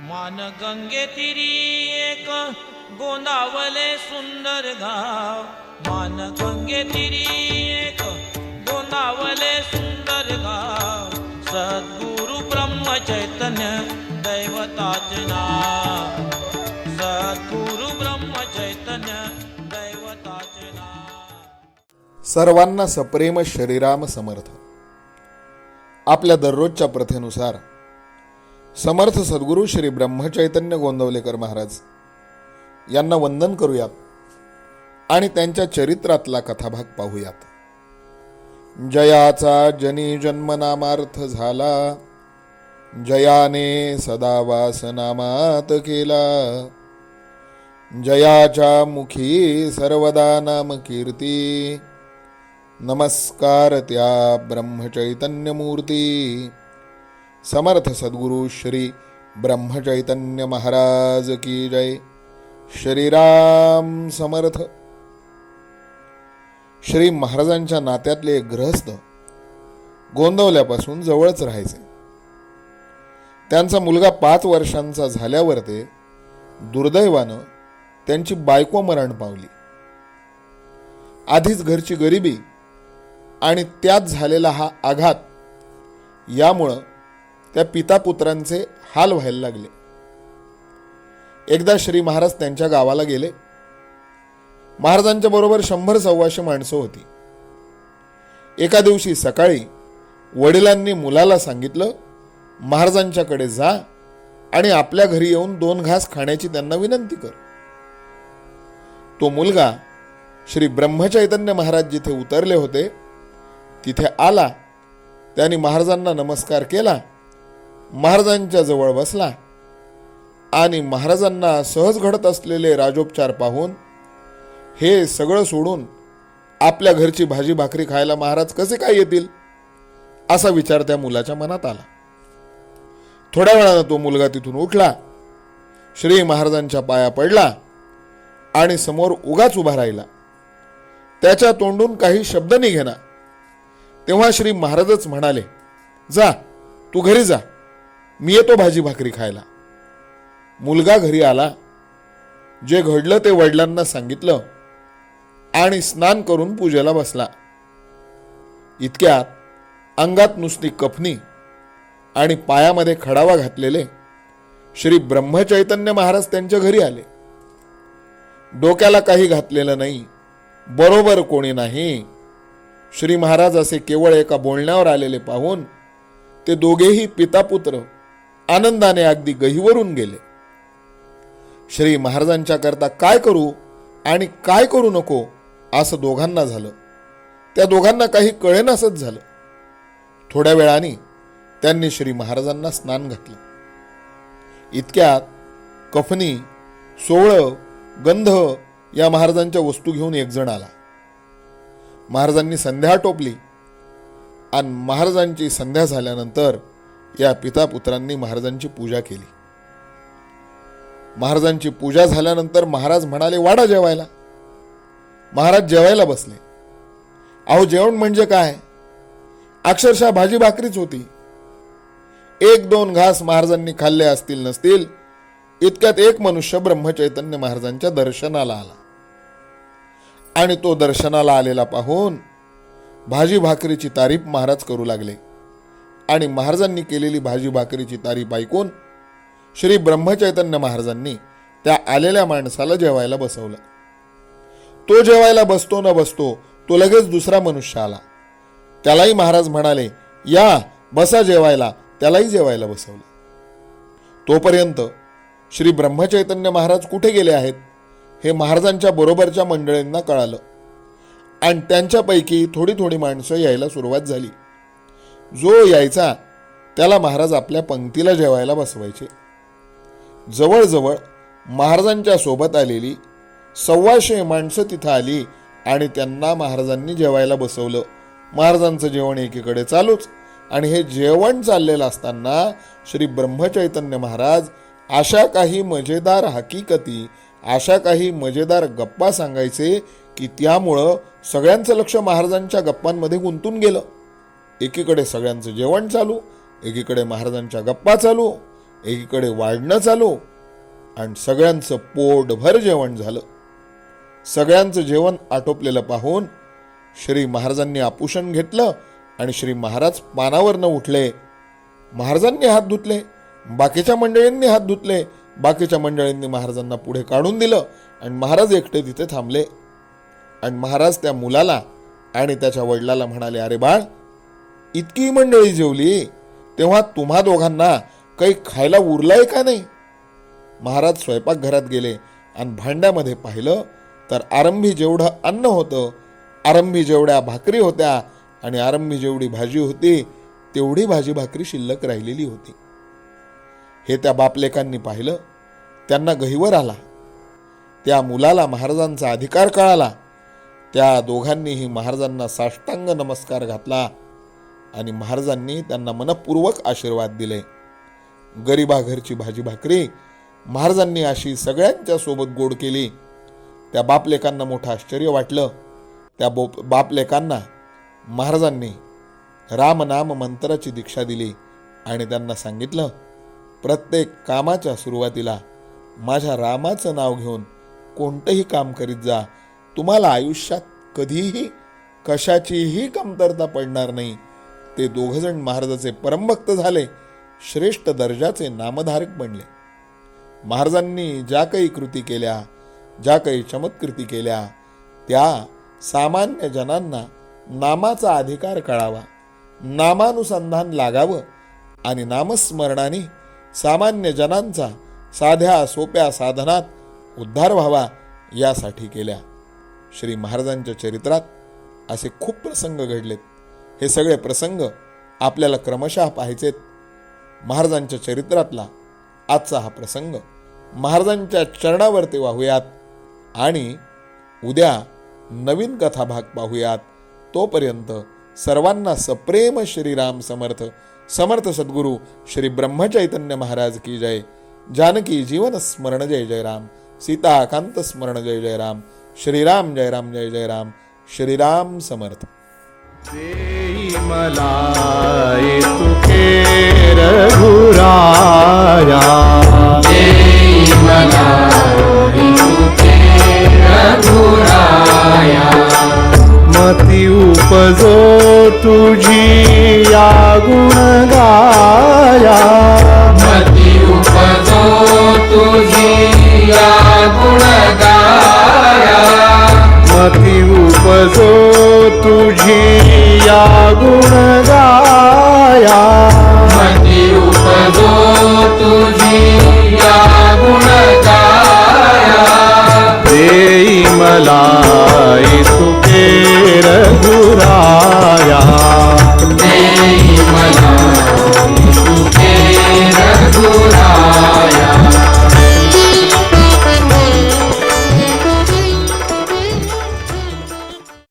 मान गंगे तिरी एक गोंदावले सुंदर गाव. मान गंगे तिरी एक गोंदावले सुंदर गाव. सद्गुरु ब्रह्म चैतन्य दैवताचे नाव. सद्गुरु ब्रह्म चैतन्य दैवताचे नाव. सर्वांना सप्रेम श्रीराम समर्थ. आपल्या दररोजच्या प्रथेनुसार समर्थ सद्गुरू श्री ब्रह्मचैतन्य गोंदवलेकर महाराज. यांना वंदन करूयात आणि त्यांच्या चरित्रातला कथाभाग पाहूयात. जयाचा जनी जन्मनामार्थ झाला. जयाने सदा वासनामात केला. जयाच्या मुखी सर्वदा नाम कीर्ती. नमस्कार त्या ब्रह्मचैतन्यमूर्ती. समर्थ सद्गुरु श्री ब्रह्मचैतन्य महाराज की जय। श्रीराम समर्थ। श्री महाराजांच्या नात्यातले एक ग्रहस्थ गोंदवल्यापासून जवळच राहायचे. त्यांचा मुलगा पाच वर्षांचा झाल्यावर ते दुर्दैवानं त्यांची बायको मरण पावली. आधीच घरची गरिबी आणि त्यात झालेला हा आघात यामुळं त्या पितापुत्रांचे हाल व्हायला लागले. एकदा श्री महाराज त्यांच्या गावाला गेले. महाराजांच्या बरोबर शंभर सव्वाशे माणसं होती. एका दिवशी सकाळी वडिलांनी मुलाला सांगितलं महाराजांच्याकडे जा आणि आपल्या घरी येऊन दोन घास खाण्याची त्यांना विनंती कर. तो मुलगा श्री ब्रह्मचैतन्य महाराज जिथे उतरले होते तिथे आला. त्याने महाराजांना नमस्कार केला महाराजांच्या जवळ बसला आणि महाराजांना सहज घडत असलेले राजोपचार पाहून हे सगळं सोडून आपल्या घरची भाजी भाकरी खायला महाराज कसे काय येतील? असा विचार त्या मुलाच्या मनात आला. थोड्या वेळानं तो मुलगा तिथून उठला श्री महाराजांच्या पाया पडला आणि समोर उगाच उभा राहिला. त्याच्या तोंडून काही शब्द निघेना तेव्हा श्री महाराजच म्हणाले जा तू घरी जा. मी येतो भाजी भाकरी खायला. मुलगा घरी आला. जे घडलं ते वडिलांना सांगितलं. आणि स्नान करून पूजेला बसला. इतक्यात अंगात नुसती कफनी आणि पायामध्ये खडावा घातलेले श्री ब्रह्मचैतन्य महाराज त्यांच्या घरी आले. डोक्याला काही घातलेलं नाही. बरोबर कोणी नाही. श्री महाराज असे केवळ एका बोलण्यावर आलेले पाहून ते दोघेही पितापुत्र आनंदाने अगदी गहीवरून गेले. श्री महाराजांच्या करता काय करू आणि काय करू नको असं दोघांना झालं. त्या दोघांना काही कळेनासच झालं. थोड्या वेळाने त्यांनी श्री महाराजांना स्नान घातलं. इतक्यात कफनी सोवळं गंध या महाराजांच्या वस्तू घेऊन एकजण आला. महाराजांनी संध्या टोपली आणि महाराजांची संध्या झाल्यानंतर या पितापुत्रांनी महाराजांची पूजा केली. महाराजांची पूजा झाल्यानंतर महाराज म्हणाले वाडा जेवायला. महाराज जेवायला बसले. अहो जेवण म्हणजे काय? अक्षरशः भाजी भाकरीच होती. एक दोन घास महाराजांनी खाल्ले असतील नसतील इतक्यात एक मनुष्य ब्रह्मचैतन्य महाराजांच्या दर्शनाला आला. आणि तो दर्शनाला आलेला पाहून भाजी भाकरीची तारीफ महाराज करू लागले. आणि महाराजांनी केलेली भाजी भाकरीची तारीफ ऐकून श्री ब्रह्मचैतन्य महाराजांनी त्या आलेल्या माणसाला जेवायला बसवलं. तो जेवायला बसतो न बसतो तो लगेच दुसरा मनुष्य आला. त्यालाही महाराज म्हणाले या बसा जेवायला. त्यालाही जेवायला बसवलं. तोपर्यंत श्री ब्रह्मचैतन्य महाराज कुठे गेले आहेत हे महाराजांच्या बरोबरच्या मंडळींना कळालं. आणि त्यांच्यापैकी थोडी थोडी माणसं यायला सुरुवात झाली. जो यायचा त्याला महाराज आपल्या पंक्तीला जेवायला बसवायचे. जवळजवळ महाराजांच्या सोबत आलेली सव्वाशे माणसं तिथं आली आणि त्यांना महाराजांनी जेवायला बसवलं. महाराजांचं जेवण एकीकडे चालूच आणि हे जेवण चाललेलं असताना श्री ब्रह्मचैतन्य महाराज अशा काही मजेदार हकीकती अशा काही मजेदार गप्पा सांगायचे की त्यामुळं सगळ्यांचं लक्ष महाराजांच्या गप्पांमध्ये गुंतून गेलं. एकीकडे सगळ्यांचं जेवण चालू एकीकडे महाराजांच्या गप्पा चालू एकीकडे वाढणं चालू आणि सगळ्यांचं पोटभर जेवण झालं. सगळ्यांचं जेवण आटोपलेलं पाहून श्री महाराजांनी आपुषण घेतलं आणि श्री महाराज पानावरनं उठले. महाराजांनी हात धुतले बाकीच्या मंडळींनी हात धुतले बाकीच्या मंडळींनी महाराजांना पुढे काढून दिलं आणि महाराज एकटे तिथे थांबले. आणि महाराज त्या मुलाला आणि त्याच्या वडिलाला म्हणाले अरे बाळ इतकी मंडळी जेवली तेव्हा तुम्हा दोघांना काही खायला उरलंय का नाही? महाराज स्वयंपाकघरात गेले आणि भांड्यामध्ये पाहिलं तर आरंभी जेवढं अन्न होतं आरंभी जेवढ्या भाकरी होत्या आणि आरंभी जेवढी भाजी होती तेवढी भाजी भाकरी शिल्लक राहिलेली होती. हे त्या बापलेकांनी पाहिलं. त्यांना गहिवर आला. त्या मुलाला महाराजांचा अधिकार कळाला. त्या दोघांनीही महाराजांना साष्टांग नमस्कार घातला. आणि महाराजांनी त्यांना मनपूर्वक आशीर्वाद दिले. गरिबाघरची भाजी भाकरी महाराजांनी अशी सगळ्यांच्या सोबत गोड केली. त्या बापलेकांना मोठं आश्चर्य वाटलं. त्या बोप बापलेकांना महाराजांनी रामनाम मंत्राची दीक्षा दिली आणि त्यांना सांगितलं प्रत्येक कामाच्या सुरुवातीला माझ्या रामाचं नाव घेऊन कोणतंही काम करीत जा. तुम्हाला आयुष्यात कधीही कशाचीही कमतरता पडणार नाही. ते दोघजण महाराजाचे परमभक्त झाले श्रेष्ठ दर्जाचे नामधारक बनले. महाराजांनी ज्या काही कृती केल्या ज्या काही चमत्कृती केल्या त्या सामान्य जनांना नामाचा अधिकार कळावा नामानुसंधान लागावं आणि नामस्मरणाने सामान्य जनांचा साध्या सोप्या साधनात उद्धार व्हावा यासाठी केल्या. श्री महाराजांच्या चरित्रात असे खूप प्रसंग घडलेत. हे सगळे प्रसंग आपल्याला क्रमशः पाहायचेत. महाराजांच्या चरित्रातला आजचा हा प्रसंग महाराजांच्या चरणावरती वाहूयात आणि उद्या नवीन कथाभाग पाहूयात. तोपर्यंत सर्वांना सप्रेम श्रीराम समर्थ. समर्थ सद्गुरू श्री ब्रह्मचैतन्य महाराज की जय. जानकी जीवन स्मरण जय जय राम. सीताकांत स्मरण जय जय राम. श्रीराम जय राम जय जय राम. श्रीराम समर्थ. मला तुके रघुराया। मला तुके रघुराया। मती उपजो तुझी या गुण गाया मती उपजो तुझी या गुण गाया मती उपजो तुझी या गुण गाया मती उपजो तुझी या गुण गाया देई मला तुके रघुराया